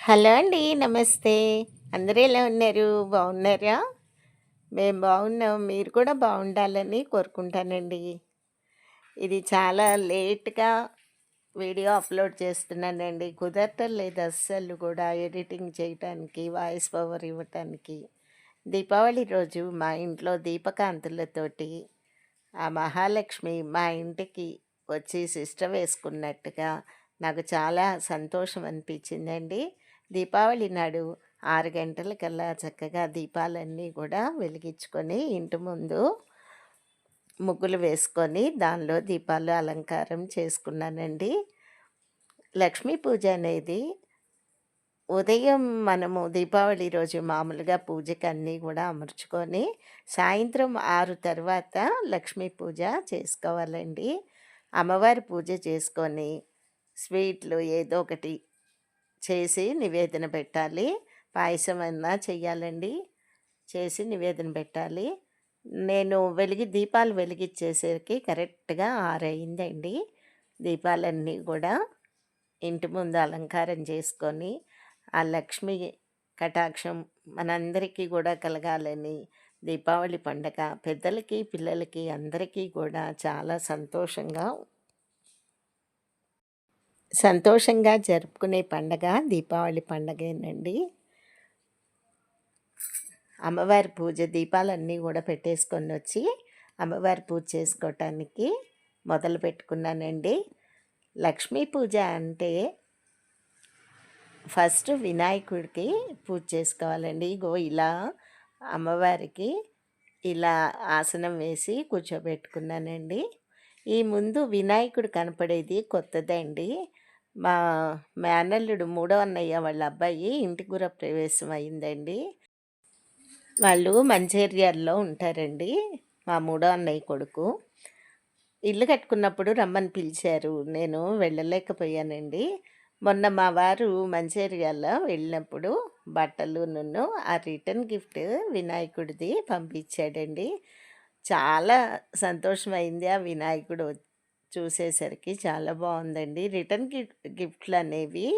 Hello అండి. నమస్తే. అందరూ ఎలా ఉన్నారు? బాగున్నారా? మేము బాగున్నాం. మీరు కూడా బాగుండాలని కోరుకుంటానండి. ఇది చాలా లేట్‌గా వీడియో అప్‌లోడ్ చేస్తున్నానండి. కుదరటం లేదు అస్సలు కూడా ఎడిటింగ్ చేయటానికి, వాయిస్ పవర్ ఇవ్వటానికి. దీపావళి రోజు మా ఇంట్లో దీపకాంతులతోటి ఆ మహాలక్ష్మి మా ఇంటికి వచ్చి సిస్టర్ వేసుకున్నట్టుగా నాకు చాలా సంతోషం అనిపించిందండి. దీపావళి నాడు ఆరు గంటలకల్లా చక్కగా దీపాలన్నీ కూడా వెలిగించుకొని ఇంటి ముందు ముగ్గులు వేసుకొని దానిలో దీపాలు అలంకారం చేసుకున్నానండి. లక్ష్మీ పూజ అనేది ఉదయం మనము దీపావళి రోజు మామూలుగా పూజకి అన్నీ కూడా అమర్చుకొని సాయంత్రం ఆరు తర్వాత లక్ష్మీ పూజ చేసుకోవాలండి. అమ్మవారి పూజ చేసుకొని స్వీట్లు ఏదో ఒకటి చేసి నివేదన పెట్టాలి. పాయసం అన్నా చెయ్యాలండి. చేసి నివేదన పెట్టాలి. నేను వెలిగి దీపాలు వెలిగించేసరికి కరెక్ట్‌గా ఆరయిందండి దీపాలన్నీ కూడా ఇంటి ముందు అలంకారం చేసుకొని, ఆ లక్ష్మి కటాక్షం మనందరికీ కూడా కలగాలని దీపావళి పండగ పెద్దలకి, పిల్లలకి అందరికీ కూడా చాలా సంతోషంగా సంతోషంగా జరుపుకునే పండగ దీపావళి పండగేనండి. అమ్మవారి పూజ దీపాలన్నీ పెట్టేసుకొని వచ్చి అమ్మవారి పూజ చేసుకోవటానికి మొదలు పెట్టుకున్నానండి లక్ష్మీ పూజ అంటే ఫస్ట్ వినాయకుడికి పూజ చేసుకోవాలండి. ఇగో ఇలా అమ్మవారికి ఇలా ఆసనం వేసి కూర్చోబెట్టుకున్నానండి. ఈ ముందు వినాయకుడు కనపడేది కొత్తదండి. మా మేనల్లుడు మూడో అన్నయ్య వాళ్ళ అబ్బాయి ఇంటి గృహప్రవేశం అయిందండి. వాళ్ళు మంచేరియాల్లో ఉంటారండి. మా మూడో అన్నయ్య కొడుకు. ఇల్లు కట్టుకున్నప్పుడు రమ్మని పిలిచారు. నేను వెళ్ళలేకపోయానండి. మొన్న మా వారు మంచిర్యాల వెళ్ళినప్పుడు బట్టలు నన్ను ఆ రిటర్న్ గిఫ్ట్ వినాయకుడిది పంపించాడండి. చాలా సంతోషమైంది ఆ వినాయకుడు చూసేసరికి చాలా బావుందండి. రిటర్న్ గిఫ్ గిఫ్ట్‌లనేవి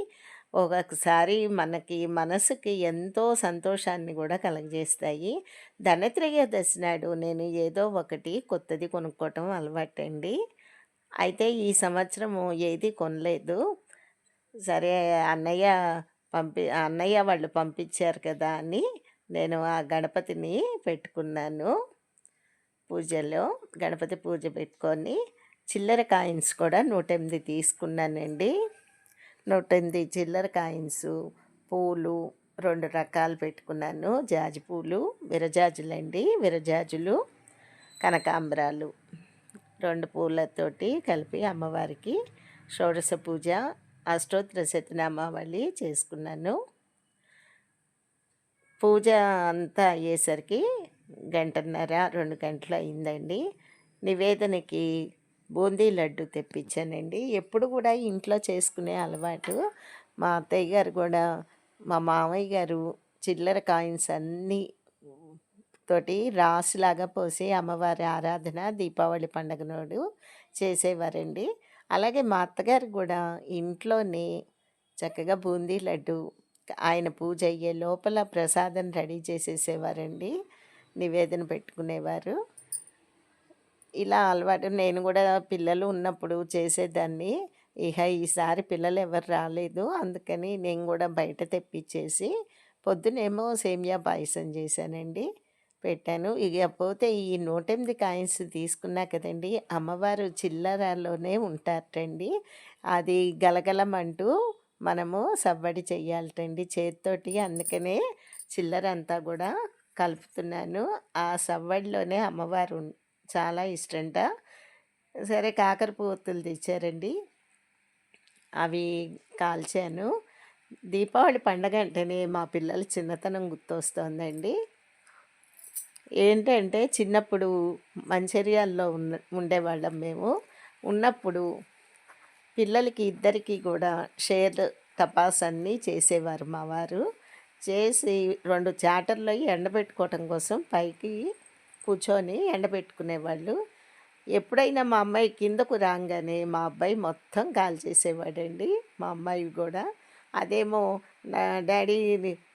ఒక్కొక్కసారి మనకి మనసుకి ఎంతో సంతోషాన్ని గూడా కలగజేస్తాయి. ధనత్రయోదశి నాడు నేను ఏదో ఒకటి కొత్తది కొనుక్కోవటం అలవాటండి. అయితే ఈ సంవత్సరము ఏది కొనలేదు. సరే అన్నయ్య పంపి అన్నయ్య వాళ్ళు పంపించారు కదా! అని నేను ఆ గణపతిని పెట్టుకున్నాను. పూజలో గణపతి పూజ పెట్టుకొని చిల్లర కాయిన్స్ కూడా 108 తీసుకున్నానండి. 108 చిల్లర కాయిన్సు, పూలు రెండు రకాలు పెట్టుకున్నాను. జాజి పూలు, విరజాజులండి. విరజాజులు, కనకాంబరాలు రెండు పూలతోటి కలిపి అమ్మవారికి షోడశ పూజ, అష్టోత్తర శతనామావళి చేసుకున్నాను. పూజ అంతా అయ్యేసరికి గంటన్నర, రెండు గంటలు అయిందండి. నివేదనకి బూందీ లడ్డు తెప్పించానండి. ఎప్పుడు కూడా ఇంట్లో చేసుకునే అలవాటు. మా అత్తయ్య గారు కూడా మా మామయ్య గారు చిల్లర కాయిన్స్ అన్నీ తోటి రాసులాగా పోసి అమ్మవారి ఆరాధన దీపావళి పండుగనోడు నాడు చేసేవారండి. అలాగే మా అత్తగారు కూడా ఇంట్లోనే చక్కగా బూందీ లడ్డు ఆయన పూజ అయ్యే లోపల ప్రసాదం రెడీ చేసేసేవారండి. నివేదన పెట్టుకునేవారు. ఇలా అలవాటు నేను కూడా పిల్లలు ఉన్నప్పుడు చేసేదాన్ని. ఇహ ఈసారి పిల్లలు ఎవరు రాలేదు. అందుకని నేను కూడా బయట తెప్పిచ్చేసి పొద్దునేమో సేమియా పాయసం చేశానండి. పెట్టాను. ఇకపోతే ఈ 108 కాయిన్స్ తీసుకున్నా కదండీ! అమ్మవారు చిల్లరలోనే ఉంటారటండి. అది గలగలమంటూ మనము సవ్వడి చెయ్యాలటండి చేతితోటి అందుకనే చిల్లర అంతా కూడా కలుపుతున్నాను. ఆ సవ్వడిలోనే అమ్మవారు చాలా ఇష్టంట. సరే కాకరపువ్వొత్తులు తెచ్చారండి. అవి కాల్చాను. దీపావళి పండగ అంటేనే మా పిల్లల చిన్నతనం గుర్తొస్తోందండి. ఏంటంటే చిన్నప్పుడు మంచిర్యాల్లో ఉన్న ఉండేవాళ్ళం మేము. ఉన్నప్పుడు పిల్లలకి ఇద్దరికీ కూడా షేర్ టపాస్ అన్నీ చేసేవారు మా వారు. చేసి రెండు చాటర్లు అయ్యి ఎండబెట్టుకోవటం కోసం పైకి కూర్చొని ఎండబెట్టుకునేవాళ్ళు. ఎప్పుడైనా మా అమ్మాయి కిందకు రాగానే మా అబ్బాయి మొత్తం కాల్చేసేవాడండి. మా అమ్మాయి కూడా అదేమో నా డాడీ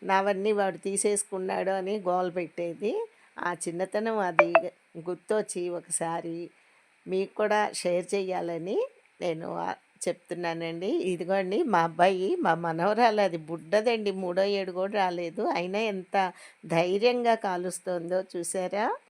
నావన్నీ వాడు తీసేసుకున్నాడు అని గోల పెట్టేది ఆ చిన్నతనం అది గుర్తొచ్చి ఒకసారి మీకు కూడా షేర్ చేయాలని నేను చెప్తున్నానండి. ఇదిగోండి మా అబ్బాయి మా మనవరాలు అది బుడ్డదండి. మూడో ఏడు కూడా రాలేదు. అయినా ఎంత ధైర్యంగా కాలుస్తోందో చూసారా?